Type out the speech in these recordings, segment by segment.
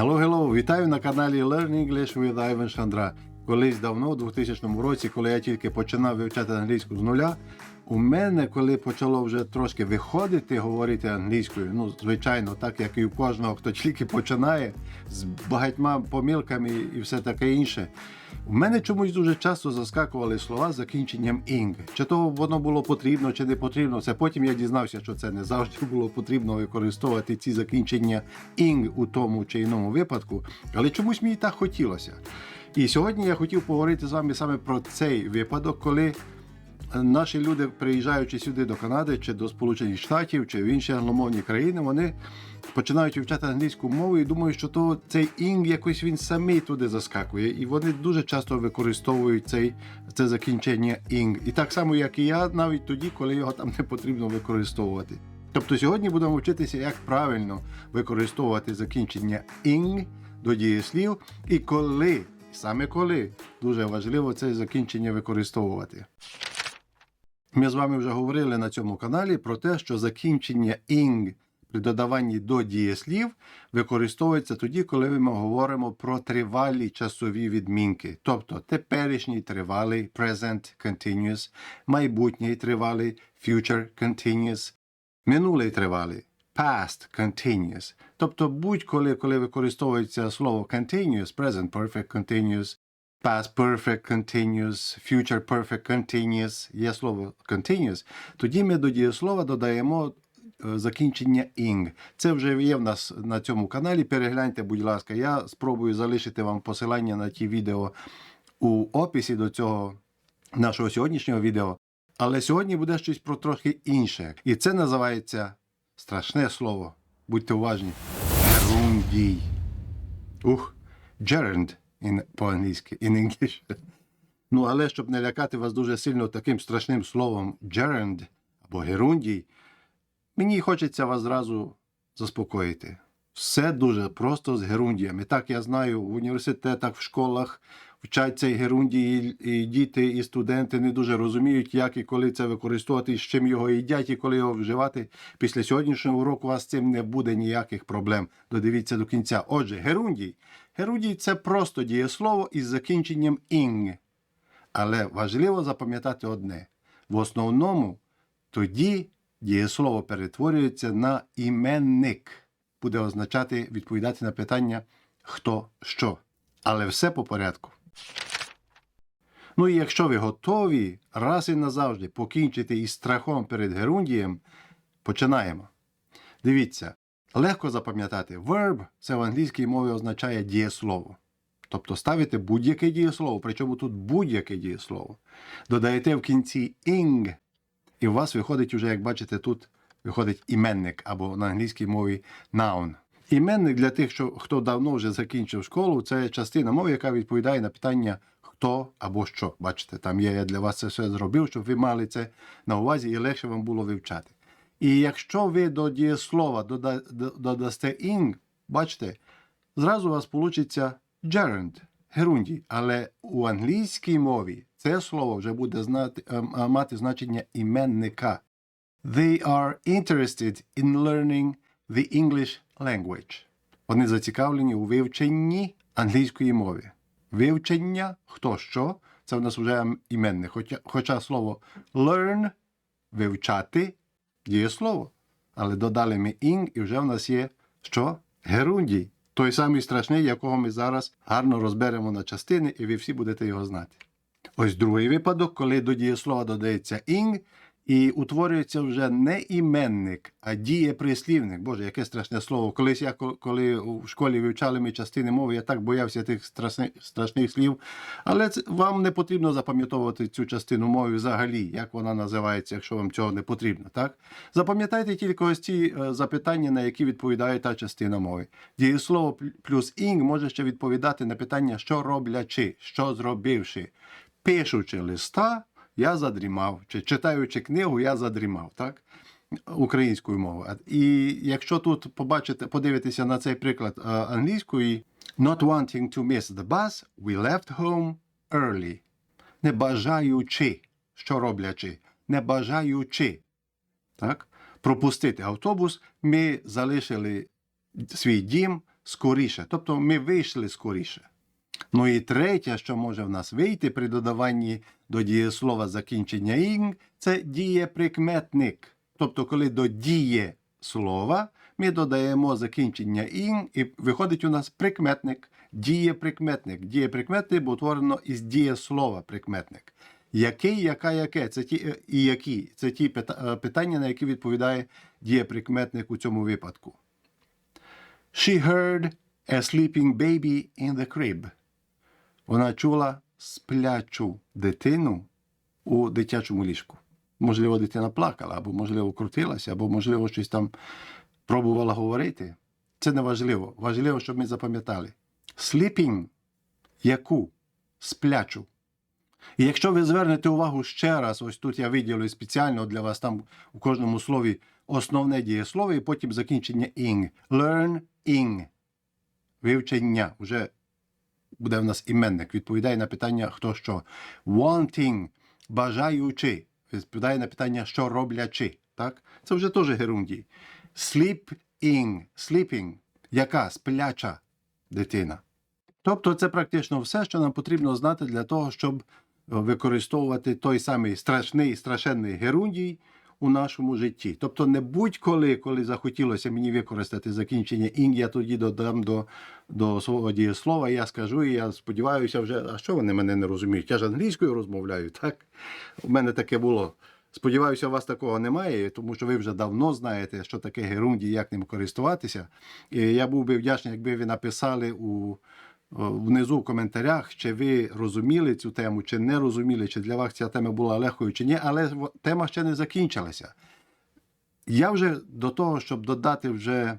Hello, hello! Вітаю на каналі Learn English with Ivan Chandra. Колись давно, у 2000 році, коли я тільки починав вивчати англійську з нуля, у мене, коли почало вже трошки виходити говорити англійською, ну, звичайно, так як і у кожного, хто тільки починає, з багатьма помилками і все таке інше. У мене чомусь дуже часто заскакували слова з закінченням ing. Чи то воно було потрібно, чи не потрібно. Це потім я дізнався, що це не завжди було потрібно використовувати ці закінчення ing у тому чи іному випадку. Але чомусь мені так хотілося. І сьогодні я хотів поговорити з вами саме про цей випадок, коли наші люди, приїжджаючи сюди до Канади чи до Сполучених Штатів чи в інші англомовні країни, вони починають вивчати англійську мову і думають, що то цей інг якось він самий туди заскакує. І вони дуже часто використовують цей, це закінчення інг. І так само, як і я, навіть тоді, коли його там не потрібно використовувати. Тобто сьогодні будемо вчитися, як правильно використовувати закінчення інг до дієслів і коли, саме коли, дуже важливо це закінчення використовувати. Ми з вами вже говорили на цьому каналі про те, що закінчення ing при додаванні до дієслів використовується тоді, коли ми говоримо про тривалі часові відмінки, тобто теперішній тривалий present continuous, майбутній тривалий future continuous, минулий тривалий past continuous. Тобто будь-коли, коли використовується слово continuous, present perfect continuous, past perfect continuous, future perfect continuous, є слово continuous, тоді ми до дієслова додаємо е, закінчення ing. Це вже є в нас на цьому каналі. Перегляньте, будь ласка. Я спробую залишити вам посилання на ті відео у описі до цього нашого сьогоднішнього відео. Але сьогодні буде щось про трохи інше. І це називається страшне слово. Будьте уважні. Герундій. Ух, gerund in, по-англійськи, in English. Ну, але щоб не лякати вас дуже сильно таким страшним словом gerund або герундій, мені хочеться вас зразу заспокоїти. Все дуже просто з герундіями. Так я знаю, в університетах, в школах вчаться і герундії, і діти, і студенти не дуже розуміють, як і коли це використовувати, з чим його їдять і коли його вживати. Після сьогоднішнього уроку у вас з цим не буде ніяких проблем. Додивіться до кінця. Отже, герундій. Герундій це просто дієслово із закінченням ing. Але важливо запам'ятати одне: в основному тоді дієслово перетворюється на іменник, буде означати відповідати на питання хто що. Але все по порядку. Ну і якщо ви готові раз і назавжди покінчити із страхом перед герундієм, починаємо. Дивіться, легко запам'ятати, verb це в англійській мові означає дієслово. Тобто ставите будь-яке дієслово, причому тут будь-яке дієслово. Додаєте в кінці ing, і у вас виходить уже, як бачите, тут виходить іменник або на англійській мові noun. Іменник для тих, що, хто давно вже закінчив школу, це частина мови, яка відповідає на питання хто або що. Бачите, там я для вас це все зробив, щоб ви мали це на увазі і легше вам було вивчати. І якщо ви до дієслова дода, додасте ing, бачите, зразу у вас вийде gerund, герундій. Але у англійській мові це слово вже буде знати, ем, мати значення іменника. They are interested in learning the English language. Вони зацікавлені у вивченні англійської мови. Вивчення хто що, це в нас вже іменник. Хоча, хоча слово learn вивчати дієслово. Але додали ми ing, і вже в нас є що? Герундій. Той самий страшний, якого ми зараз гарно розберемо на частини, і ви всі будете його знати. Ось другий випадок, коли до дієслова додається ing, і утворюється вже не іменник, а дієприслівник. Боже, яке страшне слово. Колись я, ко- коли в школі вивчали ми частини мови, я так боявся тих страшних, страшних слів. Але це, вам не потрібно запам'ятовувати цю частину мови взагалі, як вона називається, якщо вам цього не потрібно. Так? Запам'ятайте тільки ось ці е, запитання, на які відповідає та частина мови. Дієслово плюс інг може ще відповідати на питання, що роблячи, що зробивши. Пишучи листа, я задрімав, чи читаючи книгу, я задрімав, так? Українською мовою. І якщо тут побачите, подивитися на цей приклад англійської, not wanting to miss the bus, we left home early. Не бажаючи, що роблячи, не бажаючи. Так? Пропустити автобус, ми залишили свій дім скоріше. Тобто ми вийшли скоріше. Ну і третє, що може в нас вийти при додаванні до дієслова закінчення ing, це дієприкметник. Тобто, коли до діє слова ми додаємо закінчення ing, і виходить у нас прикметник, дієприкметник. Дієприкметник був утворено із дієслова прикметник. Який, яка, яке? Це ті е, і які? Це ті е, питання, на які відповідає дієприкметник у цьому випадку. She heard a sleeping baby in the crib. Вона чула сплячу дитину у дитячому ліжку. Можливо, дитина плакала, або, можливо, крутилася, або, можливо, щось там пробувала говорити. Це не важливо. Важливо, щоб ми запам'ятали. Sleeping – яку? Сплячу. І якщо ви звернете увагу ще раз, ось тут я виділю спеціально для вас там у кожному слові основне дієслово і потім закінчення ing. Learn ing. Вивчення. Вже буде в нас іменник. Відповідає на питання хто що. Wanting. Бажаючи. Відповідає на питання, що роблячи. Так? Це вже теж герундій. Sleeping. Sleeping. Яка спляча дитина. Тобто це практично все, що нам потрібно знати для того, щоб використовувати той самий страшний страшенний герундій у нашому житті. Тобто не будь-коли, коли захотілося мені використати закінчення інг, я тоді додам до, до свого дієслова, я скажу, і я сподіваюся вже, а що вони мене не розуміють? Я ж англійською розмовляю, так? У мене таке було. Сподіваюся, у вас такого немає, тому що ви вже давно знаєте, що таке герунді, як ним користуватися. І я був би вдячний, якби ви написали у внизу в коментарях, чи ви розуміли цю тему, чи не розуміли, чи для вас ця тема була легкою, чи ні, але тема ще не закінчилася. Я вже до того, щоб додати вже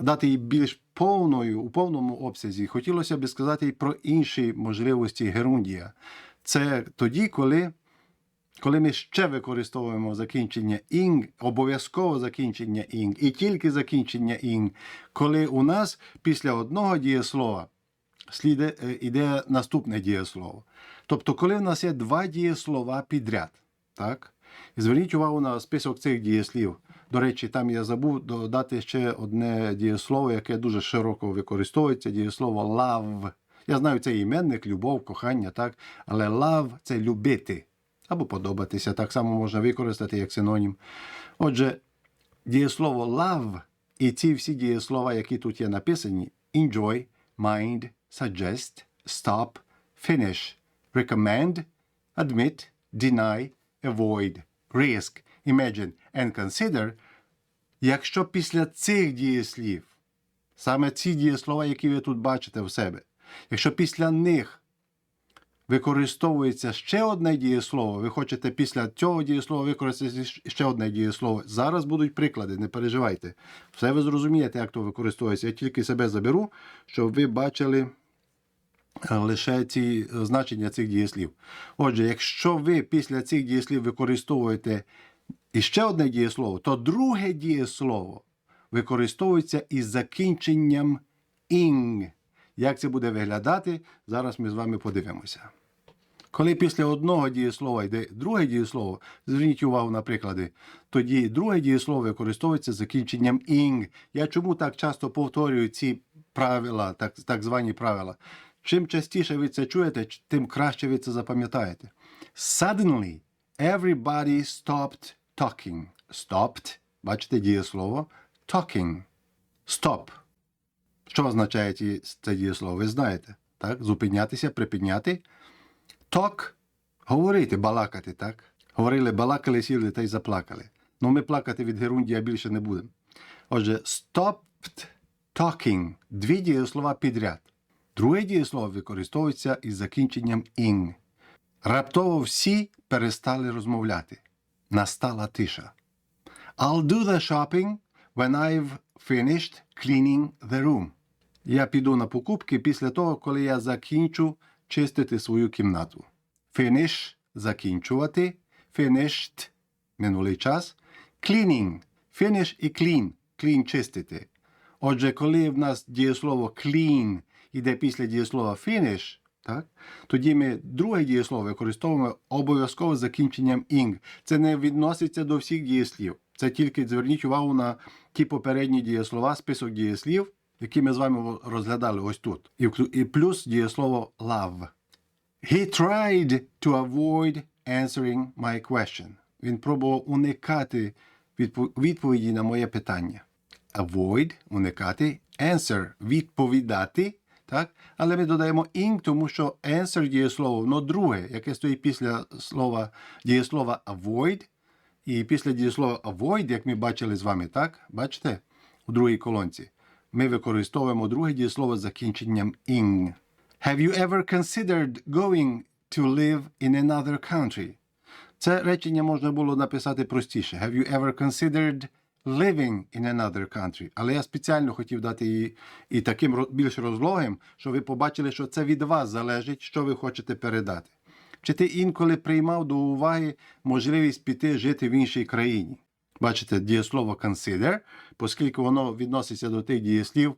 дати її більш повною, у повному обсязі, хотілося б сказати про інші можливості герундія. Це тоді, коли, коли ми ще використовуємо закінчення ing, обов'язково закінчення ing, і тільки закінчення ing, коли у нас після одного дієслова сліде, е, іде наступне дієслово. Тобто, коли в нас є два дієслова підряд, так? І зверніть увагу на список цих дієслів. До речі, там я забув додати ще одне дієслово, яке дуже широко використовується дієслово love. Я знаю, це іменник, любов, кохання, так? Але love – це любити або подобатися. Так само можна використати як синонім. Отже, дієслово love і ці всі дієслова, які тут є написані: enjoy, mind, suggest, stop, finish, recommend, admit, deny, avoid, risk, imagine and consider, якщо після цих дієслів, саме ці дієслова, які ви тут бачите в себе, якщо після них використовується ще одне дієслово, ви хочете після цього дієслова використати ще одне дієслово. Зараз будуть приклади, не переживайте. Все ви зрозумієте, як то використовується. Я тільки себе заберу, щоб ви бачили лише ці е, значення цих дієслів. Отже, якщо ви після цих дієслів використовуєте іще одне дієслово, то друге дієслово використовується із закінченням ing. Як це буде виглядати, зараз ми з вами подивимося. Коли після одного дієслова йде друге дієслово, зверніть увагу на приклади, тоді друге дієслово використовується закінченням ing. Я чому так часто повторюю ці правила, так, так звані правила? Чим частіше ви це чуєте, тим краще ви це запам'ятаєте. Suddenly, everybody stopped talking. Stopped, бачите дієслово, talking. Stop. Що означає це дієслово? Ви знаєте, так? Зупинятися, припиняти. Talk – говорити, балакати, так? Говорили, балакали, сіли та й заплакали. Ну, ми плакати від герундія більше не будемо. Отже, stopped talking – дві дієслова підряд. Друге дієслово використовується із закінченням ing. Раптово всі перестали розмовляти. Настала тиша. I'll do the shopping when I've finished cleaning the room. Я піду на покупки після того, коли я закінчу чистити свою кімнату. Finish – закінчувати. Finished – минулий час. Cleaning – finish і clean. Clean – чистити. Отже, коли в нас дієслово clean іде після дієслова finish, так? Тоді ми друге дієслово використовуємо обов'язково з закінченням ing. Це не відноситься до всіх дієслів. Це тільки зверніть увагу на ті попередні дієслова, список дієслів, які ми з вами розглядали ось тут. І, плюс дієслово love. He tried to avoid answering my question. Він пробував уникати відповіді на моє питання. Avoid – уникати, answer – відповідати. Так? Але ми додаємо ing, тому що answer дієслово, воно друге, яке стоїть після слова дієслова avoid. І після дієслова avoid, як ми бачили з вами, так? Бачите? У другій колонці. Ми використовуємо друге дієслово з закінченням ing. Have you ever considered going to live in another country? Це речення можна було написати простіше. Have you ever considered living in another country? Але я спеціально хотів дати її і таким більш розлогим, щоб ви побачили, що це від вас залежить, що ви хочете передати. Чи ти інколи приймав до уваги можливість піти жити в іншій країні? Бачите, дієслово consider, оскільки воно відноситься до тих дієслів,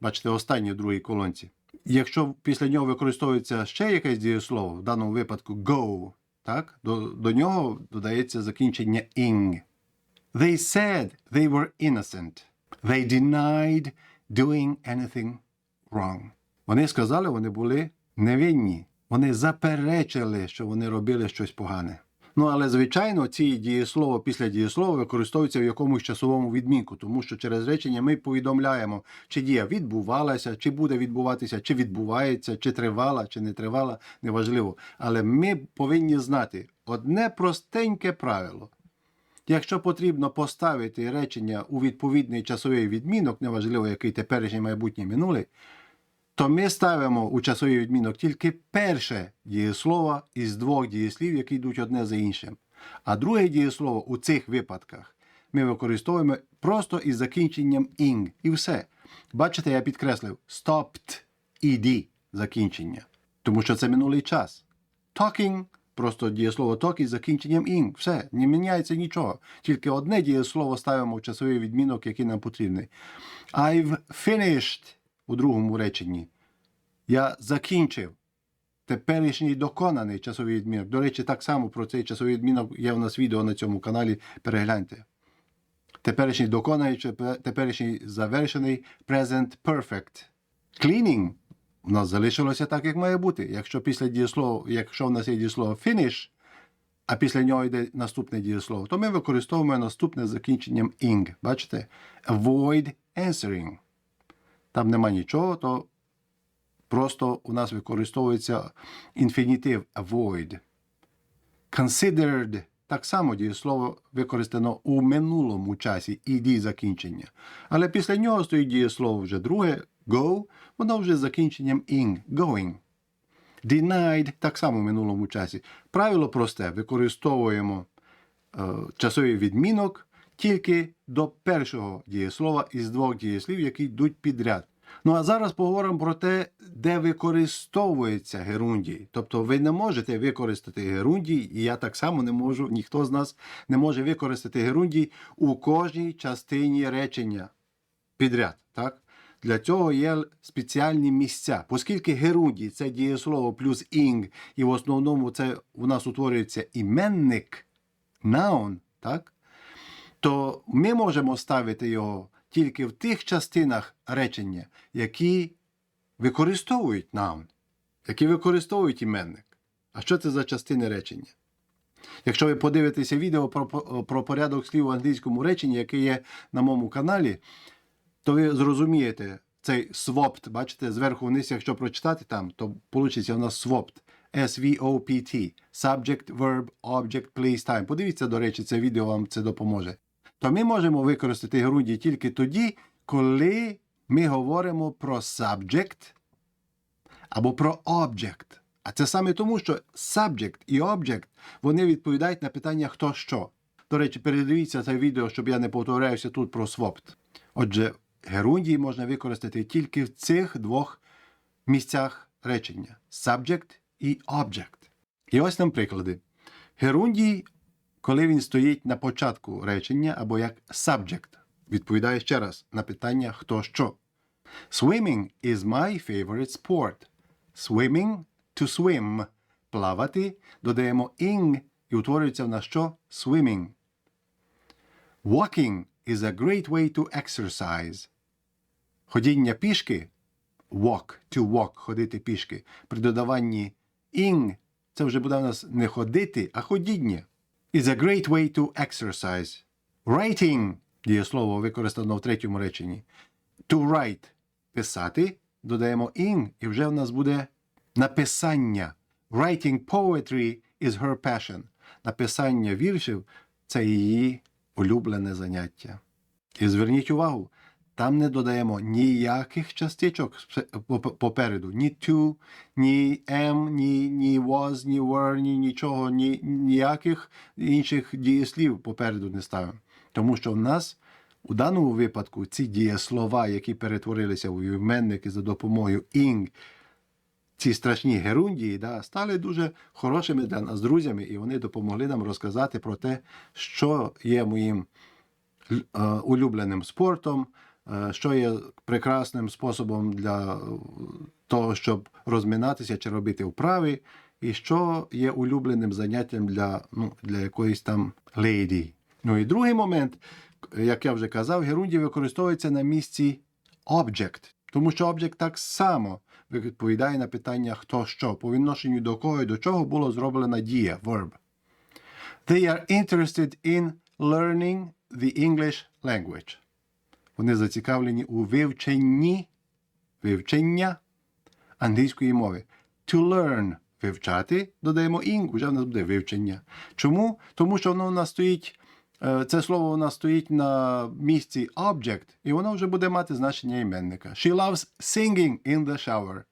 бачите, останнє в другій колонці. Якщо після нього використовується ще якесь дієслово, в даному випадку go, так, до, до нього додається закінчення ing. They said they were innocent. They denied doing anything wrong. Вони сказали, вони були невинні. Вони заперечили, що вони робили щось погане. Ну, але звичайно, ці дієслово після дієслова використовуються в якомусь часовому відмінку, тому що через речення ми повідомляємо, чи дія відбувалася, чи буде відбуватися, чи відбувається, чи тривала, чи не тривала, неважливо. Але ми повинні знати одне простеньке правило. Якщо потрібно поставити речення у відповідний часовий відмінок, неважливо, який теперішній майбутній минулий, то ми ставимо у часовий відмінок тільки перше дієслово із двох дієслів, які йдуть одне за іншим. А друге дієслово у цих випадках ми використовуємо просто із закінченням ing. І все. Бачите, я підкреслив stopped ed закінчення, тому що це минулий час. Talking просто дієслово talk із закінченням ing. Все, не міняється нічого. Тільки одне дієслово ставимо в часовий відмінок, який нам потрібний. I've finished у другому реченні. Я закінчив. Теперішній доконаний часовий відмінок. До речі, так само про цей часовий відмінок є у нас відео на цьому каналі. Перегляньте. Теперішній доконаний, теперішній завершений present perfect. Cleaning у нас залишилося так, як має бути. Якщо після дієслова, якщо в нас є дієслово finish, а після нього йде наступне дієслово, то ми використовуємо наступне закінченням ing. Бачите? Avoid answering. Там нема нічого, то просто у нас використовується інфінітив avoid. Considered так само дієслово використано у минулому часі ed закінчення. Але після нього стоїть дієслово вже друге go, воно вже з закінченням ing, going. Denied так само в минулому часі. Правило просте: використовуємо е, часовий відмінок тільки до першого дієслова із двох дієслів, які йдуть підряд. Ну а зараз поговоримо про те, де використовується герундій. Тобто ви не можете використати герундій, і я так само не можу, ніхто з нас не може використати герундій у кожній частині речення підряд. Так? Для цього є спеціальні місця. Оскільки герундій це дієслово плюс ing, і в основному це у нас утворюється іменник, noun, так? то ми можемо ставити його тільки в тих частинах речення, які використовують noun, які використовують іменник. А що це за частини речення? Якщо ви подивитеся відео про, про порядок слів в англійському реченні, яке є на моєму каналі, то ви зрозумієте цей swapped, бачите, зверху вниз, якщо прочитати там, то вийде у нас swapped. S-V-O-P-T. Subject, verb, object, place, time. Подивіться, до речі, це відео вам це допоможе. То ми можемо використати герундій тільки тоді, коли ми говоримо про subject або про object. А це саме тому, що subject і object вони відповідають на питання хто що. До речі, передивіться це відео, щоб я не повторяюся тут про swapped. Отже, герундій можна використати тільки в цих двох місцях речення subject і object. І ось нам приклади. Герундій, коли він стоїть на початку речення або як subject, відповідає ще раз на питання хто що. Swimming is my favorite sport. Swimming to swim. Плавати додаємо ing і утворюється в нас що? Swimming. Walking is a great way to exercise. ходіння пішки, walk, to walk, ходити пішки, при додаванні ing, це вже буде у нас не ходити, а ходіння. Is a great way to exercise. Writing дієслово використано в третьому реченні. To write писати, додаємо ing, і вже в нас буде написання. Writing poetry is her passion. Написання віршів це її улюблене заняття. І зверніть увагу, там не додаємо ніяких частичок попереду, ні to, ні am, ні, ні was, ні were, ні нічого, ні, ніяких інших дієслів попереду не ставимо. Тому що в нас у даному випадку ці дієслова, які перетворилися у іменники за допомогою ing, ці страшні герундії да, стали дуже хорошими для нас друзями, і вони допомогли нам розказати про те, що є моїм е, улюбленим спортом, е, що є прекрасним способом для е, того, щоб розминатися чи робити вправи, і що є улюбленим заняттям для, ну, для якоїсь там леді. Ну і другий момент, як я вже казав, герундій використовується на місці object, тому що object так само відповідає на питання хто що, по відношенню до кого і до чого було зроблена дія, verb. They are interested in learning the English language. Вони зацікавлені у вивченні вивчення англійської мови. To learn вивчати, додаємо ing, вже в нас буде вивчення. Чому? Тому що воно у нас стоїть, це слово у нас стоїть на місці object, і воно вже буде мати значення іменника. She loves singing in the shower.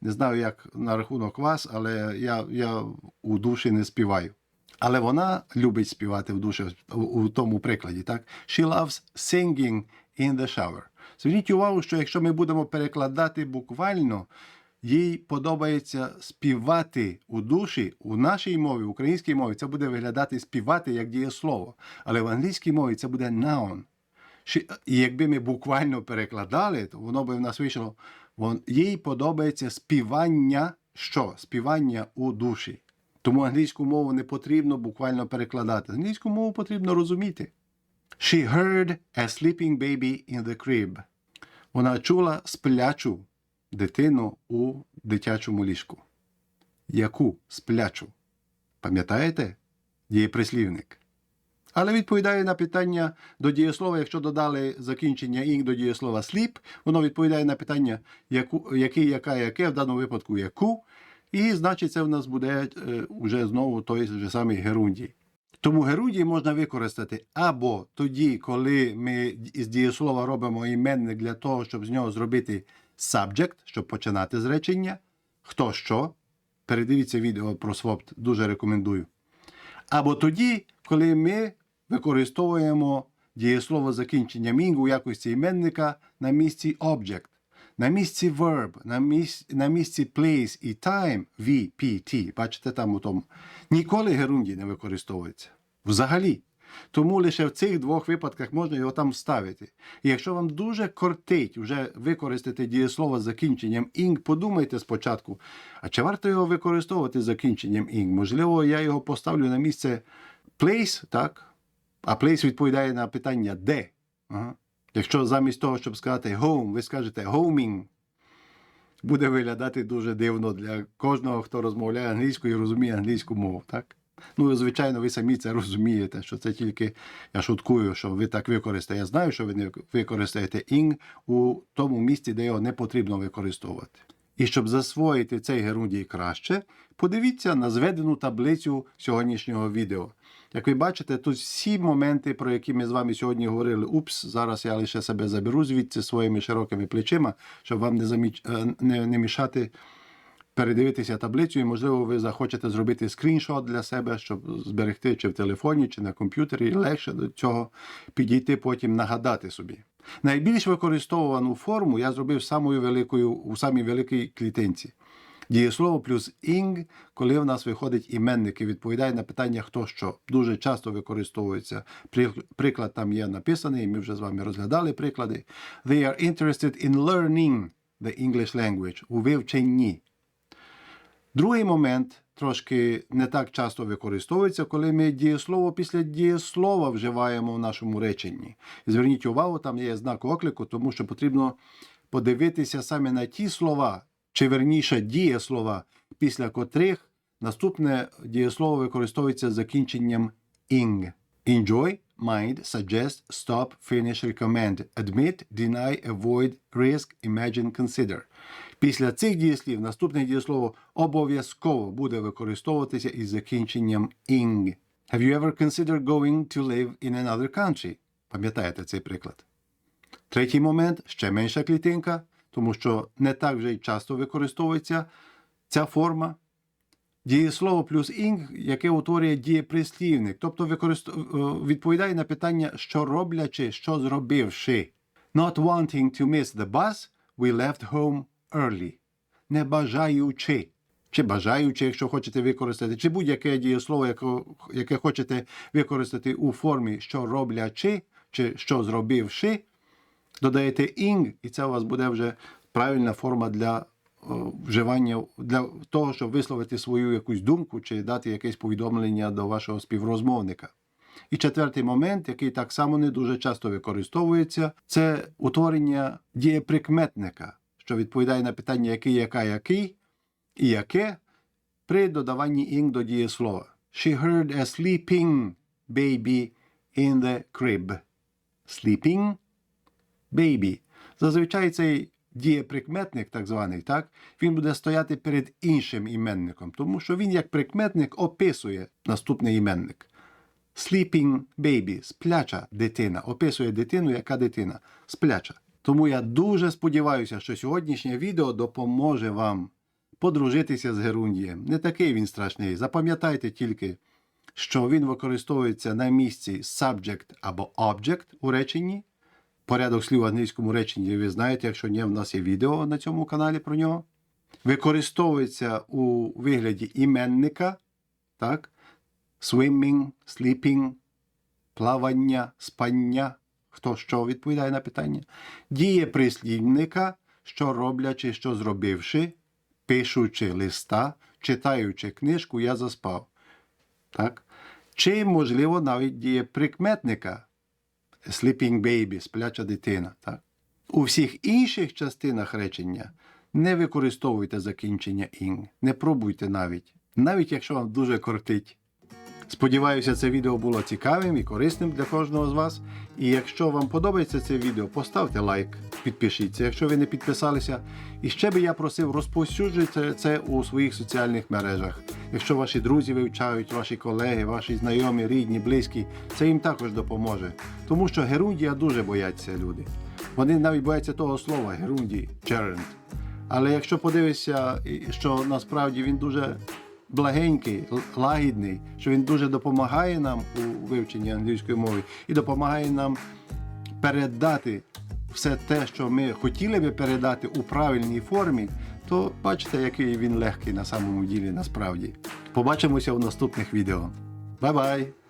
Не знаю, як на рахунок вас, але я, я у душі не співаю. Але вона любить співати в душі у тому прикладі. Так? She loves singing in the shower. Зверніть увагу, що якщо ми будемо перекладати буквально, їй подобається співати у душі, у нашій мові, в українській мові, це буде виглядати співати як дієслово. Але в англійській мові це буде noun. І якби ми буквально перекладали, то воно би в нас вийшло. Їй подобається співання. Що? Співання у душі. Тому англійську мову не потрібно буквально перекладати. Англійську мову потрібно розуміти. She heard a sleeping baby in the crib. Вона чула сплячу дитину у дитячому ліжку. Яку сплячу? Пам'ятаєте? Дієприслівник. Але відповідає на питання до дієслова, якщо додали закінчення ing до дієслова sleep, воно відповідає на питання, яку, який, яка, яке, в даному випадку яку. І значить, це в нас буде е, уже знову той же самий герундій. Тому герундій можна використати або тоді, коли ми із дієслова робимо іменник для того, щоб з нього зробити subject, щоб починати з речення. Хто що. Передивіться відео про SWOPT, дуже рекомендую. Або тоді, коли ми використовуємо дієслово закінчення ing у якості іменника на місці object, на місці verb, на місці, на місці place і time V, P, T. Бачите там у тому. Ніколи герундій не використовується. Взагалі. Тому лише в цих двох випадках можна його там вставити. І якщо вам дуже кортить вже використати дієслово з закінченням ing, подумайте спочатку, а чи варто його використовувати з закінченням ing? Можливо, я його поставлю на місце place, так? А place відповідає на питання де. Ага. Якщо замість того, щоб сказати home, ви скажете homing, буде виглядати дуже дивно для кожного, хто розмовляє англійською і розуміє англійську мову, так? Ну, звичайно, ви самі це розумієте, що це тільки я шуткую, що ви так використаєте. Я знаю, що ви не використаєте ing у тому місці, де його не потрібно використовувати. І щоб засвоїти цей герундій краще, подивіться на зведену таблицю сьогоднішнього відео. Як ви бачите, тут всі моменти, про які ми з вами сьогодні говорили. Упс, зараз я лише себе заберу звідси своїми широкими плечима, щоб вам не, заміч... е, не, не мішати передивитися таблицю, і, можливо, ви захочете зробити скріншот для себе, щоб зберегти чи в телефоні, чи на комп'ютері, і легше до цього підійти потім нагадати собі. Найбільш використовувану форму я зробив самою великою у самій великій клітинці. Дієслово плюс ing, коли в нас виходить іменник і відповідає на питання хто що. Дуже часто використовується. Приклад там є написаний, ми вже з вами розглядали приклади. They are interested in learning the English language у вивченні. Другий момент трошки не так часто використовується, коли ми дієслово після дієслова вживаємо в нашому реченні. Зверніть увагу, там є знак оклику, тому що потрібно подивитися саме на ті слова, чи верніше дієслова, після котрих наступне дієслово використовується з закінченням ing. Enjoy, mind, suggest, stop, finish, recommend, admit, deny, avoid, risk, imagine, consider. Після цих дієслів наступне дієслово обов'язково буде використовуватися із закінченням ing. Have you ever considered going to live in another country? Пам'ятаєте цей приклад? Третій момент ще менша клітинка, тому що не так вже й часто використовується ця форма. Дієслово плюс ing, яке утворює дієприслівник, тобто е, відповідає на питання, що роблячи, що зробивши. Not wanting to miss the bus, we left home early. Не бажаючи. Чи бажаючи, якщо хочете використати, чи будь-яке дієслово, яке, яке хочете використати у формі що роблячи, чи що зробивши, додаєте ing, і це у вас буде вже правильна форма для о, вживання, для того, щоб висловити свою якусь думку чи дати якесь повідомлення до вашого співрозмовника. І четвертий момент, який так само не дуже часто використовується, це утворення дієприкметника, що відповідає на питання який, яка, який і яке при додаванні ing до дієслова. She heard a sleeping baby in the crib. Sleeping baby. Зазвичай цей дієприкметник, так званий, так, він буде стояти перед іншим іменником, тому що він як прикметник описує наступний іменник. Sleeping baby, спляча дитина, описує дитину, яка дитина, спляча. Тому я дуже сподіваюся, що сьогоднішнє відео допоможе вам подружитися з Герундієм. Не такий він страшний. Запам'ятайте тільки, що він використовується на місці subject або object у реченні. Порядок слів в англійському реченні ви знаєте, якщо ні, в нас є відео на цьому каналі про нього. Використовується у вигляді іменника, так? swimming, sleeping, плавання, спання. Хто що відповідає на питання? Діє прислівника, що роблячи, що зробивши, пишучи листа, читаючи книжку, я заспав. Так? Чи, можливо, навіть діє прикметника sleeping baby, спляча дитина. Так? У всіх інших частинах речення не використовуйте закінчення ing, не пробуйте навіть, навіть якщо вам дуже кортить. Сподіваюся, це відео було цікавим і корисним для кожного з вас. І якщо вам подобається це відео, поставте лайк, підпишіться, якщо ви не підписалися. І ще би я просив розповсюджуйте це у своїх соціальних мережах. Якщо ваші друзі вивчають, ваші колеги, ваші знайомі, рідні, близькі, це їм також допоможе. Тому що герундія дуже бояться люди. Вони навіть бояться того слова герундії, черент. Але якщо подивишся, що насправді він дуже благенький, лагідний, що він дуже допомагає нам у вивченні англійської мови і допомагає нам передати все те, що ми хотіли би передати у правильній формі, то бачите, який він легкий на самому ділі насправді. Побачимося в наступних відео. Бай-бай!